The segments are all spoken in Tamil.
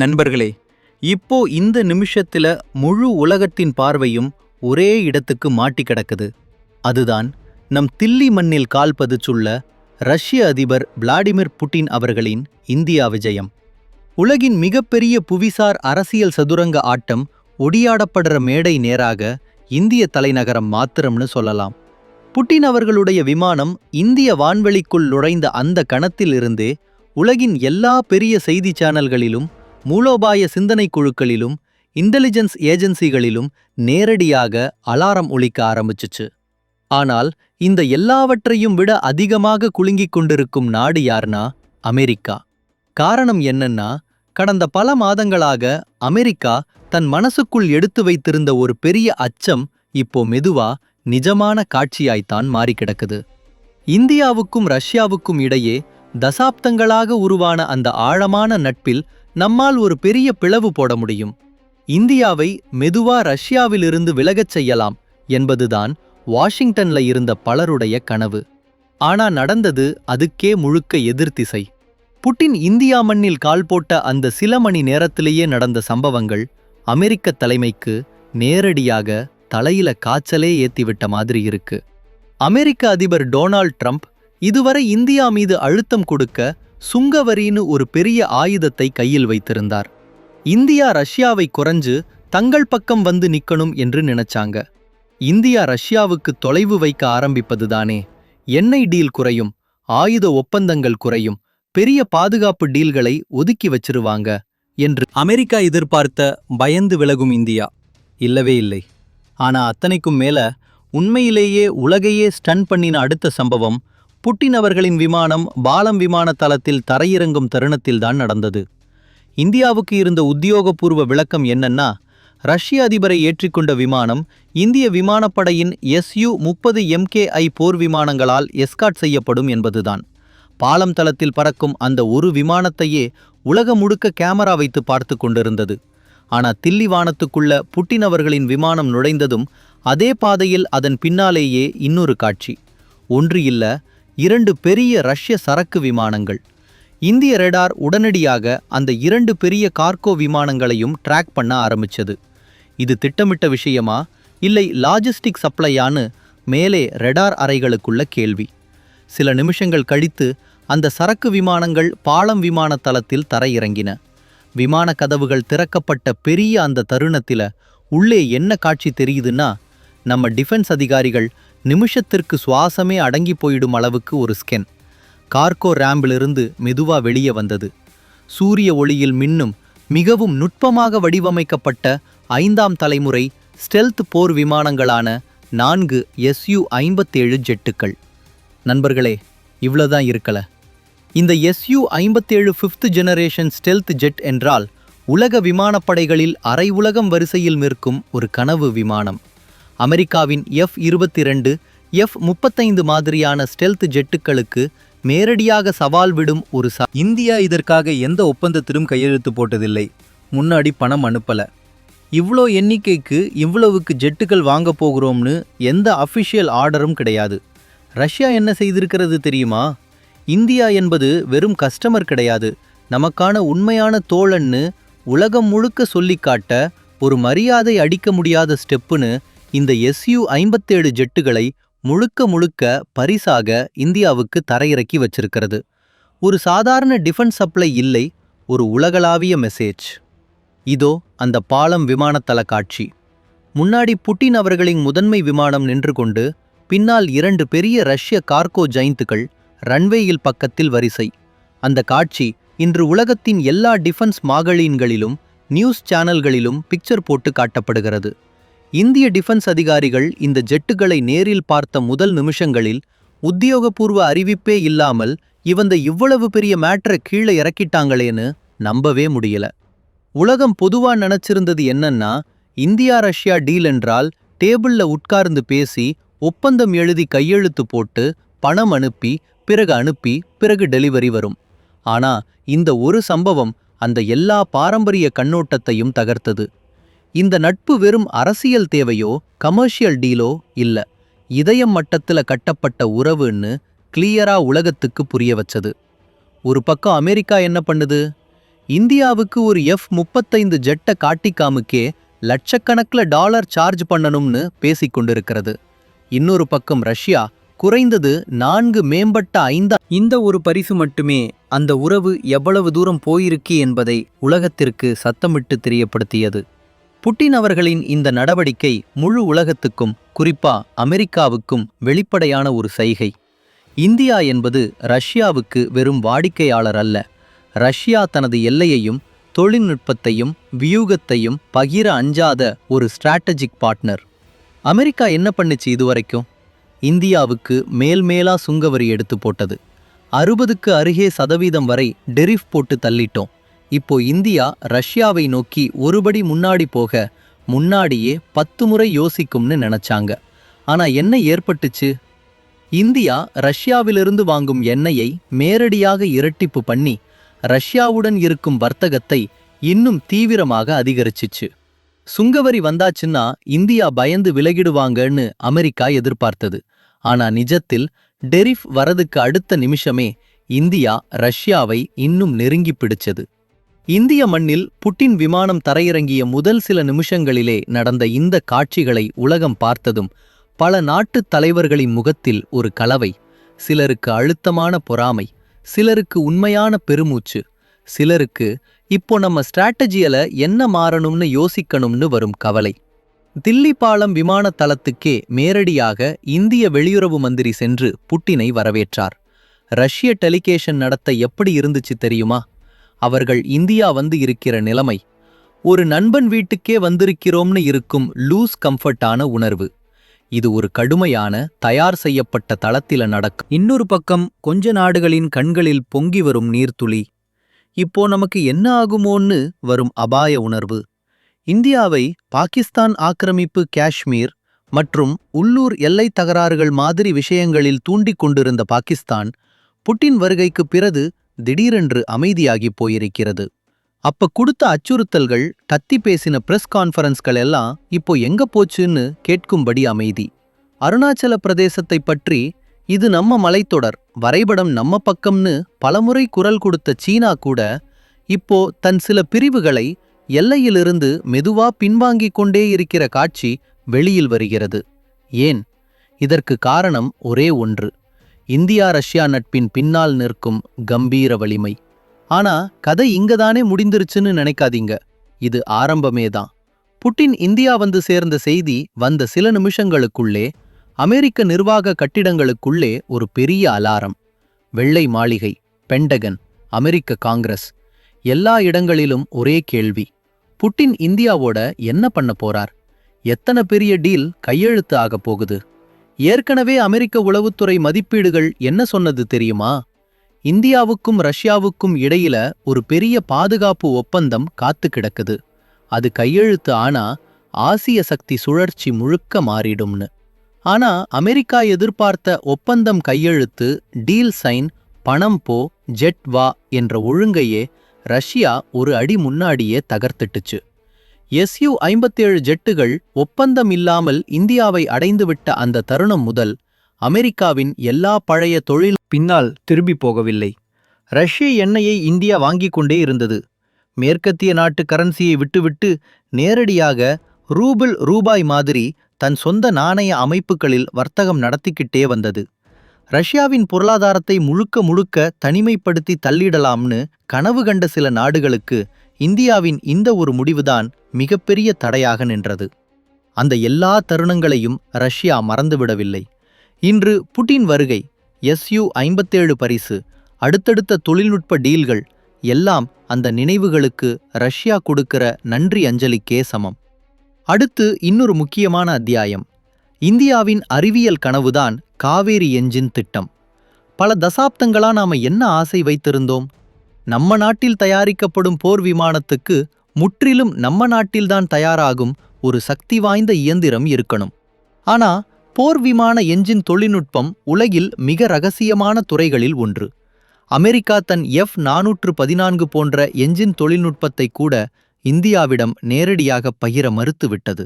நண்பர்களே இப்போ இந்த நிமிஷத்துல முழு உலகத்தின் பார்வையும் ஒரே இடத்துக்கு மாட்டி கிடக்குது. அதுதான் நம் தில்லி மண்ணில் கால் பதிச்சுள்ள ரஷ்ய அதிபர் விளாடிமிர் புட்டின் அவர்களின் இந்தியா விஜயம். உலகின் மிகப்பெரிய புவிசார் அரசியல் சதுரங்க ஆட்டம் ஒடியாடப்படுற மேடை நேராக இந்திய தலைநகரம் மாத்திரம்னு சொல்லலாம். புட்டின் அவர்களுடைய விமானம் இந்திய வான்வெளிக்குள் நுழைந்த அந்த கணத்திலிருந்தே உலகின் எல்லா பெரிய செய்தி சேனல்களிலும் மூலோபாய சிந்தனை குழுக்களிலும் இன்டெலிஜென்ஸ் ஏஜென்சிகளிலும் நேரடியாக அலாரம் ஒழிக்க ஆரம்பிச்சிச்சு. ஆனால் இந்த எல்லாவற்றையும் விட அதிகமாக குலுங்கிக் கொண்டிருக்கும் நாடு யார்னா அமெரிக்கா. காரணம் என்னன்னா கடந்த பல மாதங்களாக அமெரிக்கா தன் மனசுக்குள் எடுத்து வைத்திருந்த ஒரு பெரிய அச்சம் இப்போ மெதுவா நிஜமான காட்சியாய்த்தான் மாறி கிடக்குது. இந்தியாவுக்கும் ரஷ்யாவுக்கும் இடையே தசாப்தங்களாக உருவான அந்த ஆழமான நட்பில் நம்மால் ஒரு பெரிய பிளவு போட முடியும். இந்தியாவை மெதுவா ரஷ்யாவிலிருந்து விலகச் செய்யலாம் என்பதுதான் வாஷிங்டன்ல இருந்த பலருடைய கனவு. ஆனா நடந்தது அதுக்கே முழுக்க எதிர்த்திசை. புட்டின் இந்தியா மண்ணில் கால் போட்ட அந்த சில மணி நேரத்திலேயே நடந்த சம்பவங்கள் அமெரிக்க தலைமைக்கு நேரடியாக தலையில காய்ச்சலே ஏத்திவிட்ட மாதிரி இருக்கு. அமெரிக்க அதிபர் டொனால்ட் ட்ரம்ப் இதுவரை இந்தியா மீது அழுத்தம் கொடுக்க சுங்கவரின்னு ஒரு பெரிய ஆயுதத்தை கையில் வைத்திருந்தார். இந்தியா ரஷ்யாவை குறைஞ்சு தங்கள் பக்கம் வந்து நிக்கணும் என்று நினைச்சாங்க. இந்தியா ரஷ்யாவுக்கு தொலைவு வைக்க ஆரம்பிப்பதுதானே. எண்ணெய் டீல் குறையும் ஆயுத ஒப்பந்தங்கள் குறையும் பெரிய பாதுகாப்பு டீல்களை ஒதுக்கி வச்சிருவாங்க என்று அமெரிக்கா எதிர்பார்த்த பயந்து விலகும் இந்தியா. இல்லவே இல்லை. ஆனா அத்தனைக்கும் மேல உண்மையிலேயே உலகையே ஸ்டன் பண்ணின அடுத்த சம்பவம் புட்டின் அவர்களின் விமானம் பாலம் விமான தளத்தில் தரையிறங்கும் தருணத்தில்தான் நடந்தது. இந்தியாவுக்கு இருந்த உத்தியோகபூர்வ விளக்கம் என்னன்னா ரஷ்ய அதிபரை ஏற்றிக்கொண்ட விமானம் இந்திய விமானப்படையின் எஸ்யு முப்பது எம்கேஐ போர் விமானங்களால் எஸ்காட் செய்யப்படும் என்பதுதான். பாலம் தளத்தில் பறக்கும் அந்த ஒரு விமானத்தையே உலகம் முழுக்க கேமரா வைத்து பார்த்து கொண்டிருந்தது. ஆனால் தில்லி வானத்துக்குள்ள புட்டின் அவர்களின் விமானம் நுழைந்ததும் அதே பாதையில் அதன் பின்னாலேயே இன்னொரு காட்சி. ஒன்று இல்லை இரண்டு பெரிய ரஷ்ய சரக்கு விமானங்கள். இந்திய ரெடார் உடனடியாக அந்த இரண்டு பெரிய கார்கோ விமானங்களையும் ட்ராக் பண்ண ஆரம்பிச்சது. இது திட்டமிட்ட விஷயமா? இல்லை லாஜிஸ்டிக் சப்ளையான்னு மேலே ரெடார் அறைகளுக்குள்ள கேள்வி. சில நிமிஷங்கள் கழித்து அந்த சரக்கு விமானங்கள் பாலம் விமான தளத்தில் தரையிறங்கின. விமான கதவுகள் திறக்கப்பட்ட பெரிய அந்த தருணத்தில் உள்ளே என்ன காட்சி தெரியுதுன்னா நம்ம டிஃபென்ஸ் அதிகாரிகள் நிமிஷத்திற்கு சுவாசமே அடங்கி போயிடும் அளவுக்கு ஒரு ஸ்கென் கார்கோ ரேம்பிலிருந்து மெதுவா வெளியே வந்தது. சூரிய ஒளியில் மின்னும் மிகவும் நுட்பமாக வடிவமைக்கப்பட்ட ஐந்தாம் தலைமுறை ஸ்டெல்த் போர் விமானங்களான நான்கு எஸ்யு ஐம்பத்தேழு ஜெட்டுக்கள். நண்பர்களே இவ்வளோதான் இருக்கல. இந்த எஸ்யு ஐம்பத்தேழு ஃபிஃப்த் ஜெனரேஷன் ஸ்டெல்த் ஜெட் என்றால் உலக விமானப்படைகளில் அரை உலகம் வரிசையில் நிற்கும் ஒரு கனவு விமானம். அமெரிக்காவின் எஃப் இருபத்தி ரெண்டு எஃப் முப்பத்தைந்து மாதிரியான ஸ்டெல்த் ஜெட்டுக்களுக்கு நேரடியாக சவால் விடும் ஒரு ச இந்தியா இதற்காக எந்த ஒப்பந்தத்திலும் கையெழுத்து போட்டதில்லை. முன்னாடி பணம் அனுப்பலை. இவ்வளோ எண்ணிக்கைக்கு இவ்வளவுக்கு ஜெட்டுகள் வாங்க போகிறோம்னு எந்த அஃபிஷியல் ஆர்டரும் கிடையாது. ரஷ்யா என்ன செய்திருக்கிறது தெரியுமா? இந்தியா என்பது வெறும் கஸ்டமர் கிடையாது. நமக்கான உண்மையான தோழன்னு உலகம் முழுக்க சொல்லிக்காட்ட ஒரு மரியாதை அடிக்க முடியாத ஸ்டெப்புன்னு இந்த எஸ்யூ ஐம்பத்தேழு ஜெட்டுகளை முழுக்க முழுக்க பரிசாக இந்தியாவுக்கு தரையிறக்கி வச்சிருக்கிறது. ஒரு சாதாரண டிஃபென்ஸ் சப்ளை இல்லை ஒரு உலகளாவிய மெசேஜ். இதோ அந்த பாலம் விமானத்தள காட்சி. முன்னாடி புட்டின் அவர்களின் முதன்மை விமானம் நின்று கொண்டு பின்னால் இரண்டு பெரிய ரஷ்ய கார்கோ ஜெயிந்துகள் ரன்வேயில் பக்கத்தில் வரிசை. அந்த காட்சி இன்று உலகத்தின் எல்லா டிஃபென்ஸ் மாகலீன்களிலும் நியூஸ் சேனல்களிலும் பிக்சர் போட்டு காட்டப்படுகிறது. இந்திய டிஃபென்ஸ் அதிகாரிகள் இந்த ஜெட்டுகளை நேரில் பார்த்த முதல் நிமிஷங்களில் உத்தியோகபூர்வ அறிவிப்பே இல்லாமல் இவந்த இவ்வளவு பெரிய மேட்ரை கீழே இறக்கிட்டாங்களேன்னு நம்பவே முடியல. உலகம் பொதுவா நினைச்சிருந்தது என்னன்னா இந்தியா ரஷ்யா டீல் என்றால் டேபிள்ல உட்கார்ந்து பேசி ஒப்பந்தம் எழுதி கையெழுத்து போட்டு பணம் அனுப்பி பிறகு அனுப்பி பிறகு டெலிவரி வரும். ஆனா இந்த ஒரு சம்பவம் அந்த எல்லா பாரம்பரிய கண்ணோட்டத்தையும் தகர்த்தது. இந்த நட்பு வெறும் அரசியல் தேவையோ கமர்ஷியல் டீலோ இல்ல. இதயம் மட்டத்துல கட்டப்பட்ட உறவுன்னு கிளியரா உலகத்துக்கு புரிய வச்சது. ஒரு பக்கம் அமெரிக்கா என்ன பண்ணுது? இந்தியாவுக்கு ஒரு எஃப் முப்பத்தைந்து ஜெட்டை காட்டிக்காமுக்கே லட்சக்கணக்கில் டாலர் சார்ஜ் பண்ணணும்னு பேசிக்கொண்டிருக்கிறது இன்னொரு பக்கம் ரஷ்யா குறைந்தது நான்கு மேம்பட்ட ஐந்தா இந்த ஒரு பரிசு மட்டுமே அந்த உறவு எவ்வளவு தூரம் போயிருக்கு என்பதை உலகத்திற்கு சத்தமிட்டு தெரியப்படுத்தியது. புட்டின் அவர்களின் இந்த நடவடிக்கை முழு உலகத்துக்கும் குறிப்பா அமெரிக்காவுக்கும் வெளிப்படையான ஒரு சைகை. இந்தியா என்பது ரஷ்யாவுக்கு வெறும் வாடிக்கையாளர் அல்ல. ரஷ்யா தனது எல்லையையும் தொழில்நுட்பத்தையும் வியூகத்தையும் பகிர அஞ்சாத ஒரு ஸ்ட்ராட்டஜிக் பார்ட்னர். அமெரிக்கா என்ன பண்ணுச்சு இதுவரைக்கும்? இந்தியாவுக்கு மேல்மேலா சுங்கவரி எடுத்து போட்டது. அறுபதுக்கு அருகே சதவீதம் வரை டெரிஃப் போட்டு தள்ளிட்டோம். இப்போ இந்தியா ரஷ்யாவை நோக்கி ஒருபடி முன்னாடி போக முன்னாடியே பத்து முறை யோசிக்கும்னு நினைச்சாங்க. ஆனா என்ன ஏற்பட்டுச்சு? இந்தியா ரஷ்யாவிலிருந்து வாங்கும் எண்ணெயை நேரடியாக இரட்டிப்பு பண்ணி ரஷ்யாவுடன் இருக்கும் வர்த்தகத்தை இன்னும் தீவிரமாக அதிகரிச்சிச்சு. சுங்கவரி வந்தாச்சுன்னா இந்தியா பயந்து விலகிடுவாங்கன்னு அமெரிக்கா எதிர்பார்த்தது. ஆனா நிஜத்தில் டெரிஃப் வரதுக்கு அடுத்த நிமிஷமே இந்தியா ரஷ்யாவை இன்னும் நெருங்கி பிடிச்சது. இந்திய மண்ணில் புட்டின் விமானம் தரையிறங்கிய முதல் சில நிமிஷங்களிலே நடந்த இந்த காட்சிகளை உலகம் பார்த்ததும் பல நாட்டுத் தலைவர்களின் முகத்தில் ஒரு கலவை சிலருக்கு அழுத்தமான பொறாமை சிலருக்கு உண்மையான பெருமூச்சு சிலருக்கு இப்போ நம்ம ஸ்ட்ராட்டஜியில என்ன மாறணும்னு யோசிக்கணும்னு வரும் கவலை. தில்லி பாலம் விமான தளத்துக்கே நேரடியாக இந்திய வெளியுறவு மந்திரி சென்று புட்டினை வரவேற்றார். ரஷ்ய டெலிகேஷன் நடத்த எப்படி இருந்துச்சு தெரியுமா? அவர்கள் இந்தியா வந்து இருக்கிற நிலைமை. ஒரு நண்பன் வீட்டுக்கே வந்திருக்கிறோம்னு இருக்கும் லூஸ் கம்ஃபர்ட்டான உணர்வு. இது ஒரு கடுமையான தயார் செய்யப்பட்ட தளத்தில நடக்கும். இன்னொரு பக்கம் கொஞ்ச நாடுகளின் கண்களில் பொங்கி வரும் நீர்த்துளி. இப்போ நமக்கு என்ன ஆகுமோன்னு வரும் அபாய உணர்வு. இந்தியாவை பாகிஸ்தான் ஆக்கிரமிப்பு காஷ்மீர் மற்றும் உள்ளூர் எல்லைத் தகராறுகள் மாதிரி விஷயங்களில் தூண்டிக் கொண்டிருந்த பாகிஸ்தான் புட்டின் வருகைக்கு பிறகு திடீரென்று அமைதியாகி போயிருக்கிறது. அப்ப கொடுத்த அச்சுறுத்தல்கள் கத்தி பேசின பிரஸ் கான்ஃபரன்ஸ்கள் எல்லாம் இப்போ எங்க போச்சுன்னு கேட்கும்படி அமைதி. அருணாச்சல பிரதேசத்தை பற்றி இது நம்ம மலைத்தொடர் வரைபடம் நம்ம பக்கம்னு பலமுறை குரல் கொடுத்த சீனா கூட இப்போ தன் சில பிரிவுகளை எல்லையிலிருந்து மெதுவா பின்வாங்கிக் கொண்டே இருக்கிற காட்சி வெளியில் வருகிறது. ஏன்? இதற்கு காரணம் ஒரே ஒன்று. இந்தியா ரஷ்யா நட்பின் பின்னால் நிற்கும் கம்பீர வலிமை. ஆனா கதை இங்கதானே முடிந்துருச்சுன்னு நினைக்காதீங்க. இது ஆரம்பமே தான் புட்டின் இந்தியா வந்து சேர்ந்த செய்தி வந்த சில நிமிஷங்களுக்குள்ளே அமெரிக்க நிர்வாக கட்டிடங்களுக்குள்ளே ஒரு பெரிய அலாரம். வெள்ளை மாளிகை பெண்டகன் அமெரிக்க காங்கிரஸ். எல்லா இடங்களிலும் ஒரே கேள்வி. புட்டின் இந்தியாவோட என்ன பண்ண போறார்? எத்தனை பெரிய டீல் கையெழுத்து ஆகப் போகுது? ஏற்கனவே அமெரிக்க உளவுத்துறை மதிப்பீடுகள் என்ன சொன்னது தெரியுமா? இந்தியாவுக்கும் ரஷ்யாவுக்கும் இடையில ஒரு பெரிய பாதுகாப்பு ஒப்பந்தம் காத்து கிடக்குது. அது கையெழுத்து ஆனா ஆசிய சக்தி சுழற்சி முழுக்க மாறிடும்னு. ஆனா அமெரிக்கா எதிர்பார்த்த ஒப்பந்தம் கையெழுத்து டீல் சைன் பணம் போ ஜெட் வா என்ற ஒழுங்கையே ரஷ்யா ஒரு அடி முன்னாடியே தகர்த்துட்டுச்சு. எஸ்யூ ஐம்பத்தேழு ஜெட்டுகள் ஒப்பந்தம் இல்லாமல் இந்தியாவை அடைந்துவிட்ட அந்த தருணம் முதல் அமெரிக்காவின் எல்லா பழைய தொழில் பின்னால் திரும்பி போகவில்லை. ரஷ்ய எண்ணெயை இந்தியா வாங்கிக் கொண்டே இருந்தது. மேற்கத்திய நாட்டு கரன்சியை விட்டுவிட்டு நேரடியாக ரூபிள் ரூபாய் மாதிரி தன் சொந்த நாணய அமைப்புகளில் வர்த்தகம் நடத்திக்கிட்டே வந்தது. ரஷ்யாவின் பொருளாதாரத்தை முழுக்க முழுக்க தனிமைப்படுத்தி தள்ளிடலாம்னு கனவு கண்ட சில நாடுகளுக்கு இந்தியாவின் இந்த ஒரு முடிவுதான் மிகப்பெரிய தடையாக நின்றது. அந்த எல்லா தருணங்களையும் ரஷ்யா மறந்துவிடவில்லை. இன்று புட்டின் வருகை எஸ்யூ ஐம்பத்தேழு பரிசு அடுத்தடுத்த தொழில்நுட்ப டீல்கள் எல்லாம் அந்த நினைவுகளுக்கு ரஷ்யா கொடுக்கிற நன்றி அஞ்சலிக்கே சமம். அடுத்து இன்னொரு முக்கியமான அத்தியாயம். இந்தியாவின் அறிவியல் கனவுதான் காவேரி எஞ்சின் திட்டம். பல தசாப்தங்களா நாம என்ன ஆசை வைத்திருந்தோம்? நம்ம நாட்டில் தயாரிக்கப்படும் போர் விமானத்துக்கு முற்றிலும் நம்ம நாட்டில்தான் தயாராகும் ஒரு சக்தி வாய்ந்த இயந்திரம் இருக்கணும். ஆனா போர் விமான எஞ்சின் தொழில்நுட்பம் உலகில் மிக ரகசியமான துறைகளில் ஒன்று. அமெரிக்கா தன் எஃப் நானூற்று பதினான்கு போன்ற எஞ்சின் தொழில்நுட்பத்தை கூட இந்தியாவிடம் நேரடியாக பகிர மறுத்துவிட்டது.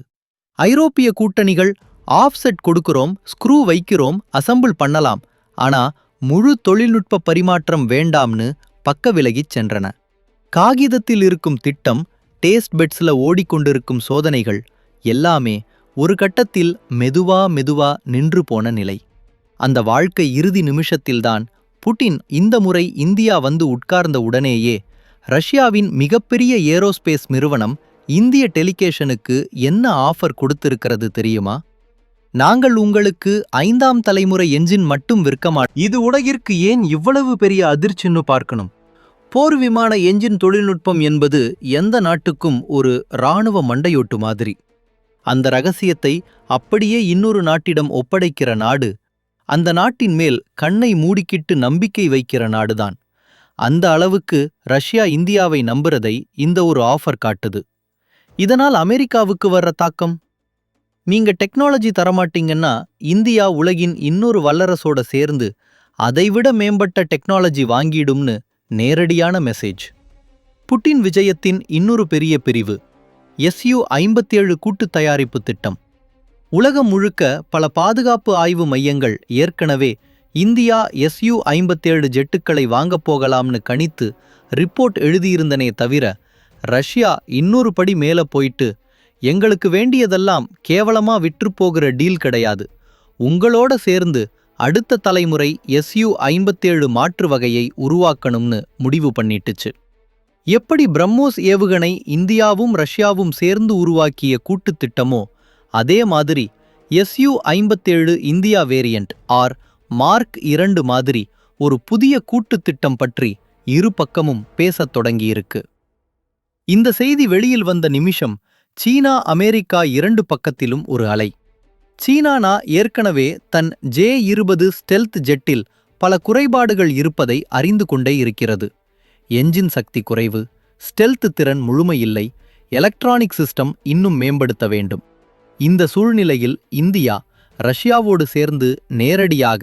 ஐரோப்பிய கூட்டணிகள் ஆஃப்செட் கொடுக்கிறோம் ஸ்க்ரூ வைக்கிறோம் அசம்பிள் பண்ணலாம். ஆனா முழு தொழில்நுட்ப பரிமாற்றம் வேண்டாம்னு பக்க விலகிச் சென்றன. காகிதத்தில் இருக்கும் திட்டம் டேஸ்ட் பெட்ஸ்ல ஓடிக்கொண்டிருக்கும் சோதனைகள் எல்லாமே ஒரு கட்டத்தில் மெதுவா மெதுவா நின்று போன நிலை. அந்த வாழ்க்கை இறுதி நிமிஷத்தில்தான் புட்டின் இந்த முறை இந்தியா வந்து உட்கார்ந்த உடனேயே ரஷ்யாவின் மிகப்பெரிய ஏரோஸ்பேஸ் நிறுவனம் இந்திய டெலிகேஷனுக்கு என்ன ஆஃபர் கொடுத்திருக்கிறது தெரியுமா? நாங்கள் உங்களுக்கு ஐந்தாம் தலைமுறை என்ஜின் மட்டும் விற்க மாட்டோம் இது உலகிற்கு ஏன் இவ்வளவு பெரிய அதிர்ச்சின்னு பார்க்கணும். போர் விமான என்ஜின் தொழில்நுட்பம் என்பது எந்த நாட்டுக்கும் ஒரு இராணுவ மண்டையோட்டு மாதிரி. அந்த ரகசியத்தை அப்படியே இன்னொரு நாட்டிடம் ஒப்படைக்கிற நாடு அந்த நாட்டின் மேல் கண்ணை மூடிக்கிட்டு நம்பிக்கை வைக்கிற நாடுதான். அந்த அளவுக்கு ரஷ்யா இந்தியாவை நம்புறதை இந்த ஒரு ஆஃபர் காட்டுது. இதனால் அமெரிக்காவுக்கு வர்ற தாக்கம்? நீங்க டெக்னாலஜி தரமாட்டீங்கன்னா இந்தியா உலகின் இன்னொரு வல்லரசோட சேர்ந்து அதைவிட மேம்பட்ட டெக்னாலஜி வாங்கிடும்னு நேரடியான மெசேஜ் புட்டின் விஜயத்தின் இன்னொரு பெரிய பிரிவு எஸ்யூ ஐம்பத்தேழு கூட்டு தயாரிப்பு திட்டம். உலகம் முழுக்க பல பாதுகாப்பு ஆய்வு மையங்கள் ஏற்கனவே இந்தியா எஸ்யூ ஐம்பத்தேழு ஜெட்டுக்களை வாங்கப் போகலாம்னு கணித்து ரிப்போர்ட் எழுதியிருந்தனே தவிர ரஷ்யா இன்னொரு படி மேல போயிட்டு எங்களுக்கு வேண்டியதெல்லாம் கேவலமா விற்றுப்போகிற டீல் கிடையாது. உங்களோட சேர்ந்து அடுத்த தலைமுறை எஸ்யு ஐம்பத்தேழு மாற்று வகையை உருவாக்கணும்னு முடிவு பண்ணிட்டுச்சு. எப்படி பிரம்மோஸ் ஏவுகணை இந்தியாவும் ரஷ்யாவும் சேர்ந்து உருவாக்கிய கூட்டுத் திட்டமோ அதே மாதிரி எஸ்யு ஐம்பத்தேழு இந்தியா வேரியண்ட் ஆர் மார்க் இரண்டு மாதிரி ஒரு புதிய கூட்டுத் திட்டம் பற்றி இரு பக்கமும் பேசத் தொடங்கியிருக்கு. இந்த செய்தி வெளியில் வந்த நிமிஷம் சீனா அமெரிக்கா இரண்டு பக்கத்திலும் ஒரு அலை. சீனானா ஏற்கனவே தன் ஜே இருபது ஸ்டெல்த் ஜெட்டில் பல குறைபாடுகள் இருப்பதை அறிந்து கொண்டே இருக்கிறது. என்ஜின் சக்தி குறைவு ஸ்டெல்த் திறன் முழுமையில்லை எலக்ட்ரானிக் சிஸ்டம் இன்னும் மேம்படுத்த வேண்டும். இந்த சூழ்நிலையில் இந்தியா ரஷ்யாவோடு சேர்ந்து நேரடியாக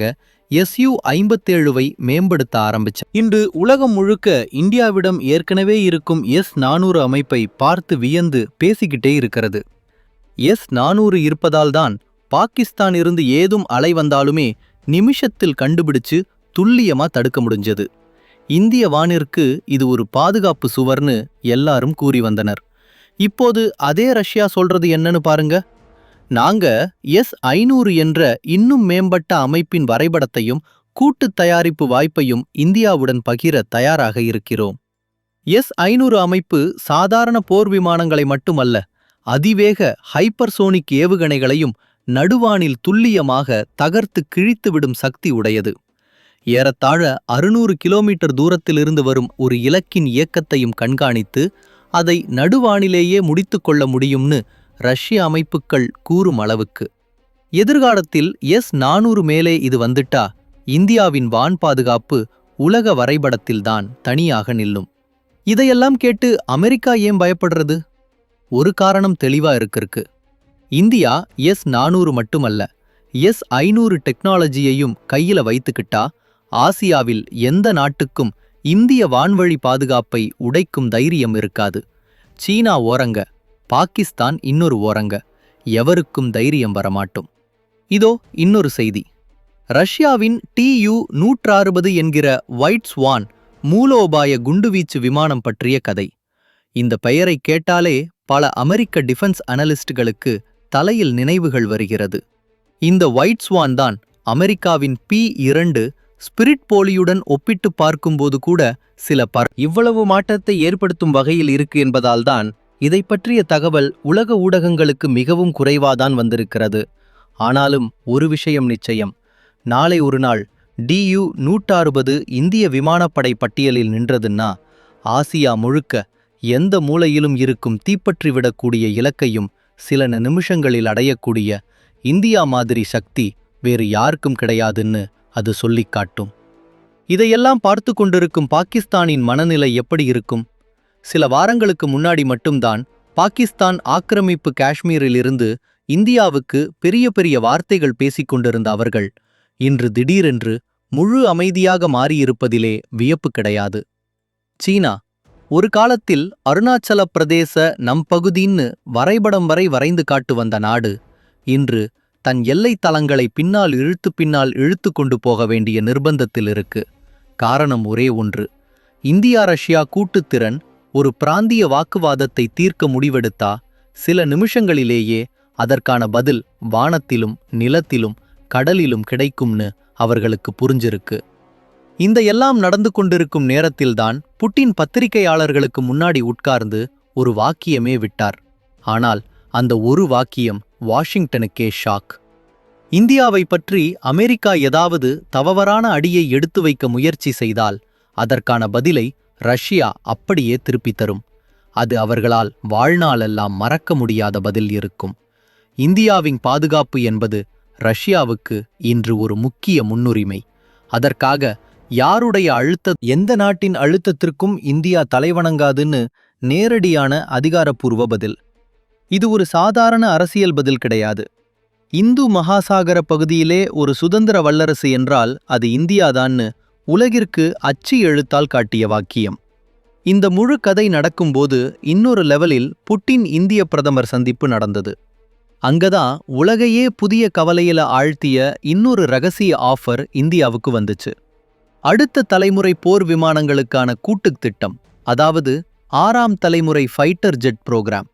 எஸ்யு ஐம்பத்தேழுவை மேம்படுத்த ஆரம்பிச்ச இன்று உலகம் முழுக்க இந்தியாவிடம் ஏற்கனவே இருக்கும் எஸ் நானூறு அமைப்பை பார்த்து வியந்து பேசிக்கிட்டே இருக்கிறது. எஸ் நானூறு இருப்பதால்தான் பாகிஸ்தான் இருந்து ஏதும் அலை வந்தாலுமே நிமிஷத்தில் கண்டுபிடிச்சு துல்லியமா தடுக்க முடிஞ்சது. இந்திய வானிற்கு இது ஒரு பாதுகாப்பு சுவர்னு எல்லாரும் கூறி வந்தனர். இப்போது அதே ரஷ்யா சொல்றது என்னன்னு பாருங்க. நாங்க எஸ் ஐநூறு என்ற இன்னும் மேம்பட்ட அமைப்பின் வரைபடத்தையும் கூட்டுத் தயாரிப்பு வாய்ப்பையும் இந்தியாவுடன் பகிர தயாராக இருக்கிறோம். எஸ் ஐநூறு அமைப்பு சாதாரண போர் விமானங்களை மட்டுமல்ல அதிவேக ஹைப்பர்சோனிக் ஏவுகணைகளையும் நடுவானில் துல்லியமாக தகர்த்து கிழித்துவிடும் சக்தி உடையது. ஏறத்தாழ அறுநூறு கிலோமீட்டர் தூரத்திலிருந்து வரும் ஒரு இலக்கின் இயக்கத்தையும் கண்காணித்து அதை நடுவானிலேயே முடித்துக்கொள்ள முடியும்னு ரஷ்ய அமைப்புகள் கூறும் அளவுக்கு. எதிர்காலத்தில் எஸ் நானூறு மேலே இது வந்துட்டா இந்தியாவின் வான் பாதுகாப்பு உலக வரைபடத்தில்தான் தனியாக நில்லும். இதையெல்லாம் கேட்டு அமெரிக்கா ஏன் பயப்படுறது? ஒரு காரணம் தெளிவா இருக்குருக்கு. இந்தியா எஸ் நானூறு மட்டுமல்ல எஸ் ஐநூறு டெக்னாலஜியையும் கையில வைத்துக்கிட்டா ஆசியாவில் எந்த நாட்டுக்கும் இந்திய வான்வழி பாதுகாப்பை உடைக்கும் தைரியம் இருக்காது. சீனா ஓரங்க பாகிஸ்தான் இன்னொரு ஓரங்க எவருக்கும் தைரியம் வரமாட்டும். இதோ இன்னொரு செய்தி. ரஷ்யாவின் டியு நூற்றாறுபது என்கிற ஒயிட் ஸ்வான் மூலோபாய குண்டுவீச்சு விமானம் பற்றிய கதை. இந்த பெயரை கேட்டாலே பல அமெரிக்க டிஃபென்ஸ் அனலிஸ்டுகளுக்கு தலையில் நினைவுகள் வருகிறது. இந்த ஒயிட் ஸ்வான் தான் அமெரிக்காவின் பி இரண்டு ஸ்பிரிட் போலியுடன் ஒப்பிட்டு பார்க்கும்போது கூட சில பர் இவ்வளவு மாற்றத்தை ஏற்படுத்தும் வகையில் இருக்கு என்பதால்தான் இதை பற்றிய தகவல் உலக ஊடகங்களுக்கு மிகவும் குறைவாதான் வந்திருக்கிறது. ஆனாலும் ஒரு விஷயம் நிச்சயம். நாளை ஒரு நாள் டியு நூற்றாறுபது இந்திய விமானப்படை பட்டியலில் நின்றதுன்னா ஆசியா முழுக்க எந்த மூலையிலும் இருக்கும் தீப்பற்றி விடக்கூடிய இலக்கையும் சில நிமிஷங்களில் அடையக்கூடிய இந்தியா மாதிரி சக்தி வேறு யாருக்கும் கிடையாதுன்னு அது சொல்லிக் காட்டும். இதையெல்லாம் பார்த்து கொண்டிருக்கும் பாகிஸ்தானின் மனநிலை எப்படி இருக்கும்? சில வாரங்களுக்கு முன்னாடி மட்டும்தான் பாகிஸ்தான் ஆக்கிரமிப்பு காஷ்மீரிலிருந்து இந்தியாவுக்கு பெரிய பெரிய வார்த்தைகள் பேசிக் கொண்டிருந்த அவர்கள் இன்று திடீரென்று முழு அமைதியாக மாறியிருப்பதிலே வியப்பு கிடையாது. சீனா ஒரு காலத்தில் அருணாச்சல பிரதேச நம் பகுதின்னு வரைபடம் வரை வரைந்து காட்டு வந்த நாடு. இன்று தன் எல்லைத் தளங்களை பின்னால் இழுத்து பின்னால் இழுத்து கொண்டு போக வேண்டிய நிர்பந்தத்தில் இருக்கு. காரணம் ஒரே ஒன்று. இந்தியா ரஷ்யா கூட்டுத்திறன் ஒரு பிராந்திய வாக்குவாதத்தை தீர்க்க முடிவெடுத்தா சில நிமிஷங்களிலேயே அதற்கான பதில் வானத்திலும் நிலத்திலும் கடலிலும் கிடைக்கும்னு அவர்களுக்கு புரிஞ்சிருக்கு. இந்த எல்லாம் நடந்து கொண்டிருக்கும் நேரத்தில்தான் புட்டின் பத்திரிகையாளர்களுக்கு முன்னாடி உட்கார்ந்து ஒரு வாக்கியமே விட்டார். ஆனால் அந்த ஒரு வாக்கியம் வாஷிங்டனுக்கே ஷாக். இந்தியாவை பற்றி அமெரிக்கா ஏதாவது தவறான அடியை எடுத்து வைக்க முயற்சி செய்தால் அதற்கான பதிலை ரஷ்யா அப்படியே திருப்பித் தரும். அது அவர்களால் வாழ்நாளெல்லாம் மறக்க முடியாத பதில் இருக்கும். இந்தியாவின் பாதுகாப்பு என்பது ரஷ்யாவுக்கு இன்று ஒரு முக்கிய முன்னுரிமை. அதற்காக யாருடைய அழுத்த எந்த நாட்டின் அழுத்தத்திற்கும் இந்தியா தலைவணங்காதுன்னு நேரடியான அதிகாரப்பூர்வ பதில். இது ஒரு சாதாரண அரசியல் பதில் கிடையாது. இந்து மகாசாகர பகுதியிலே ஒரு சுதந்திர வல்லரசு என்றால் அது இந்தியாதான்னு உலகிற்கு அச்சு எழுத்தால் காட்டிய வாக்கியம். இந்த முழு கதை நடக்கும்போது இன்னொரு லெவலில் புட்டின் இந்திய பிரதமர் சந்திப்பு நடந்தது. அங்கதான் உலகையே புதிய கவலையில ஆழ்த்திய இன்னொரு ரகசிய ஆஃபர் இந்தியாவுக்கு வந்துச்சு. அடுத்த தலைமுறை போர் விமானங்களுக்கான கூட்டுத் திட்டம் அதாவது ஆறாம் தலைமுறை ஃபைட்டர் ஜெட் புரோகிராம்.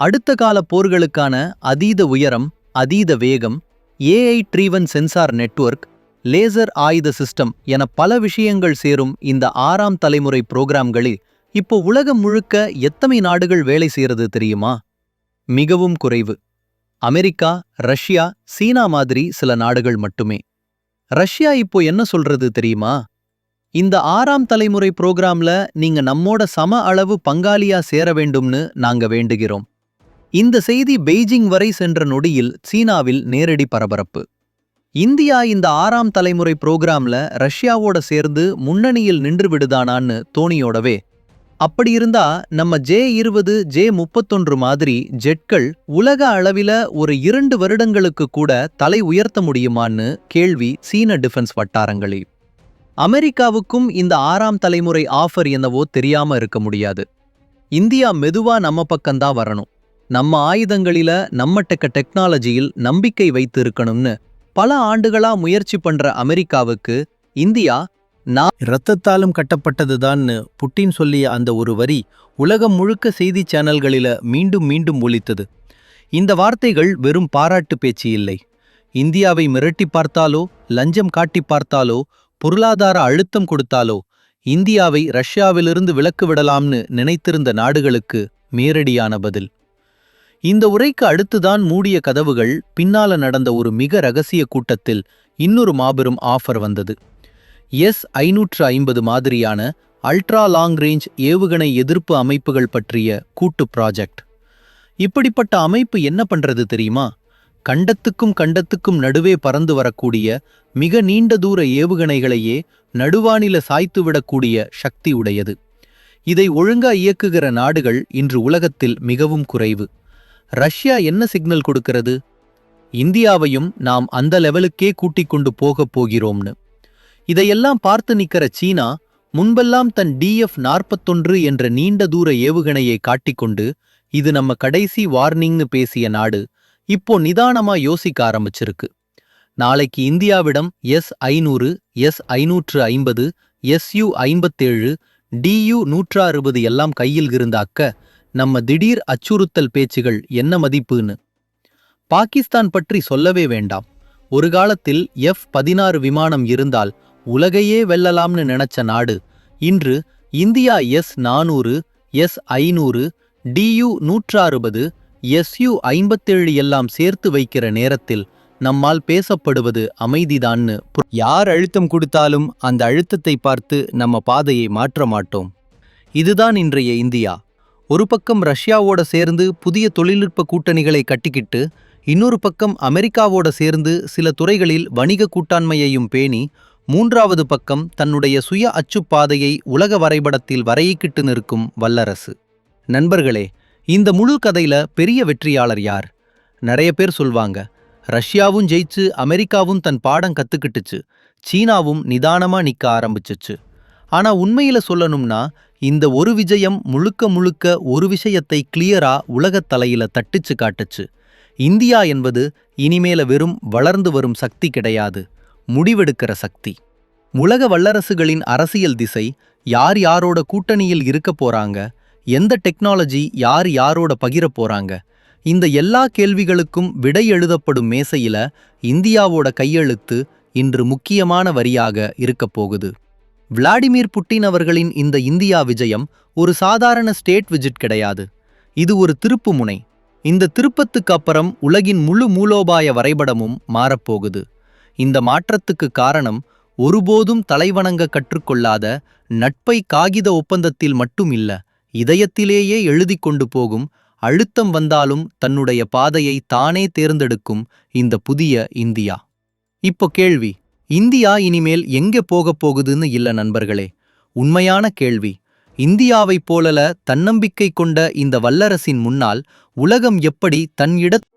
அடுத்த கால போர்களுக்கான அதீத உயரம் அதீத வேகம் AI driven sensor network laser ஆயுத சிஸ்டம் என பல விஷயங்கள் சேரும் இந்த ஆறாம் தலைமுறை புரோகிராம்களில் இப்போ உலகம் முழுக்க எத்தனை நாடுகள் வேலை செய்கிறது தெரியுமா? மிகவும் குறைவு. அமெரிக்கா ரஷ்யா சீனா மாதிரி சில நாடுகள் மட்டுமே. ரஷ்யா இப்போ என்ன சொல்றது தெரியுமா? இந்த ஆறாம் தலைமுறை புரோகிராம்ல நீங்க நம்மோட சம அளவு பங்காளியா சேர வேண்டும்னு நாங்க வேண்டுகிறோம். இந்த செய்தி பெய்ஜிங் வரை சென்ற நொடியில் சீனாவில் நேரடி பரபரப்பு. இந்தியா இந்த ஆறாம் தலைமுறை புரோகிராம்ல ரஷ்யாவோட சேர்ந்து முன்னணியில் நின்று விடுதானான்னு தோணியோடவே அப்படி இருந்தா நம்ம ஜே இருபது ஜே முப்பத்தொன்று மாதிரி ஜெட்கள் உலக அளவில ஒரு இரண்டு வருடங்களுக்கு கூட தலை உயர்த்த முடியுமான்னு கேள்வி சீன டிஃபென்ஸ் வட்டாரங்களில் அமெரிக்காவுக்கும் இந்த ஆறாம் தலைமுறை ஆஃபர் என்னவோ தெரியாம இருக்க முடியாது. இந்தியா மெதுவா நம்ம பக்கம்தான் வரணும். நம்ம ஆயுதங்களில நம்ம டெக்க டெக்னாலஜியில் நம்பிக்கை வைத்து இருக்கணும்னு பல ஆண்டுகளா முயற்சி பண்ற அமெரிக்காவுக்கு இந்தியா நான் இரத்தத்தாலும் கட்டப்பட்டதுதான்னு புட்டின் சொல்லிய அந்த ஒரு வரி உலகம் முழுக்க செய்தி சேனல்களில மீண்டும் மீண்டும் ஒலித்தது. இந்த வார்த்தைகள் வெறும் பாராட்டு பேச்சு இல்லை. இந்தியாவை மிரட்டி பார்த்தாலோ லஞ்சம் காட்டி பார்த்தாலோ பொருளாதார அழுத்தம் கொடுத்தாலோ இந்தியாவை ரஷ்யாவிலிருந்து விலக்கு விடலாம்னு நினைத்திருந்த நாடுகளுக்கு நேரடியான பதில். இந்த உரைக்கு அடுத்துதான் மூடிய கதவுகள் பின்னால நடந்த ஒரு மிக ரகசிய கூட்டத்தில் இன்னொரு மாபெரும் ஆஃபர் வந்தது. எஸ் ஐநூற்று ஐம்பது மாதிரியான அல்ட்ரா லாங் ரேஞ்ச் ஏவுகணை எதிர்ப்பு அமைப்புகள் பற்றிய கூட்டு ப்ராஜெக்ட். இப்படிப்பட்ட அமைப்பு என்ன பண்றது தெரியுமா? கண்டத்துக்கும் கண்டத்துக்கும் நடுவே பறந்து வரக்கூடிய மிக நீண்ட தூர ஏவுகணைகளையே நடுவானில சாய்த்துவிடக்கூடிய சக்தி உடையது. இதை ஒழுங்கா இயக்குகிற நாடுகள் இன்று உலகத்தில் மிகவும் குறைவு. ரஷ்யா என்ன சிக்னல் கொடுக்கிறது? இந்தியாவையும் நாம் அந்த லெவலுக்கே கூட்டிக் கொண்டு போகப் போகிறோம்னு. இதையெல்லாம் பார்த்து நிக்கிற சீனா முன்பெல்லாம் தன் டிஎஃப் நாற்பத்தொன்று என்ற நீண்ட தூர ஏவுகணையை காட்டிக்கொண்டு இது நம்ம கடைசி வார்னிங்னு பேசிய நாடு இப்போ நிதானமா யோசிக்க ஆரம்பிச்சிருக்கு. நாளைக்கு இந்தியாவிடம் எஸ் ஐநூறு எஸ் ஐநூற்று ஐம்பது எஸ்யு ஐம்பத்தேழு டியு நூற்று அறுபது எல்லாம் கையில் இருந்தாக்க நம்ம திடீர் அச்சுறுத்தல் பேச்சுகள் என்ன மதிப்புன்னு. பாகிஸ்தான் பற்றி சொல்லவே வேண்டாம். ஒரு காலத்தில் எஃப் பதினாறு விமானம் இருந்தால் உலகையே வெல்லலாம்னு நினைச்ச நாடு. இன்று இந்தியா எஸ் நானூறு எஸ் ஐநூறு டியு நூற்றாறுபது எஸ்யு ஐம்பத்தேழு எல்லாம் சேர்த்து வைக்கிற நேரத்தில் நம்மால் பேசப்படுவது அமைதிதான்னு யார் அழுத்தம் கொடுத்தாலும் அந்த அழுத்தத்தை பார்த்து நம்ம பாதையை மாற்ற மாட்டோம். இதுதான் இன்றைய இந்தியா. ஒரு பக்கம் ரஷ்யாவோட சேர்ந்து புதிய தொழில்நுட்ப கூட்டணிகளை கட்டிக்கிட்டு இன்னொரு பக்கம் அமெரிக்காவோட சேர்ந்து சில துறைகளில் வணிக கூட்டாண்மையையும் பேணி மூன்றாவது பக்கம் தன்னுடைய சுய அச்சுப்பாதையை உலக வரைபடத்தில் வரையிக்கிட்டு நிற்கும் வல்லரசு. நண்பர்களே இந்த முழு கதையில பெரிய வெற்றியாளர் யார்? நிறைய பேர் சொல்வாங்க ரஷ்யாவும் ஜெயிச்சு அமெரிக்காவும் தன் பாடம் கத்துக்கிட்டுச்சு சீனாவும் நிதானமா நிக்க ஆரம்பிச்சுச்சு. ஆனா உண்மையில சொல்லணும்னா இந்த ஒரு விஜயம் முழுக்க முழுக்க ஒரு விஷயத்தை கிளியரா உலகத் தலையில தட்டிச்சு காட்டுச்சு. இந்தியா என்பது இனிமேல வெறும் வளர்ந்து வரும் சக்தி கிடையாது. முடிவெடுக்கிற சக்தி. உலக வல்லரசுகளின் அரசியல் திசை யார் யாரோட கூட்டணியில் இருக்க போறாங்க? எந்த டெக்னாலஜி யார் யாரோட பகிர போறாங்க? இந்த எல்லா கேள்விகளுக்கும் விடை எழுதப்படும் மேசையில இந்தியாவோட கையெழுத்து இன்று முக்கியமான வரியாக இருக்கப் போகுது. விளாடிமிர் புட்டின் அவர்களின் இந்த இந்தியா விஜயம் ஒரு சாதாரண ஸ்டேட் விஜிட் கிடையாது. இது ஒரு திருப்புமுனை இந்த திருப்பத்துக்கு அப்புறம் உலகின் முழு மூலோபாய வரைபடமும் மாறப்போகுது. இந்த மாற்றத்துக்கு காரணம் ஒருபோதும் தலைவணங்க கற்றுக்கொள்ளாத நட்பை காகித ஒப்பந்தத்தில் மட்டும் இல்ல இதயத்திலேயே எழுதி கொண்டு போகும் அழுத்தம் வந்தாலும் தன்னுடைய பாதையை தானே தேர்ந்தெடுக்கும் இந்த புதிய இந்தியா. இப்போ கேள்வி இந்தியா இனிமேல் எங்கே போகப் போகுதுன்னு இல்ல நண்பர்களே? உண்மையான கேள்வி இந்தியாவைப் போலல தன்னம்பிக்கை கொண்ட இந்த வல்லரசின் முன்னால் உலகம் எப்படி தன் இடத்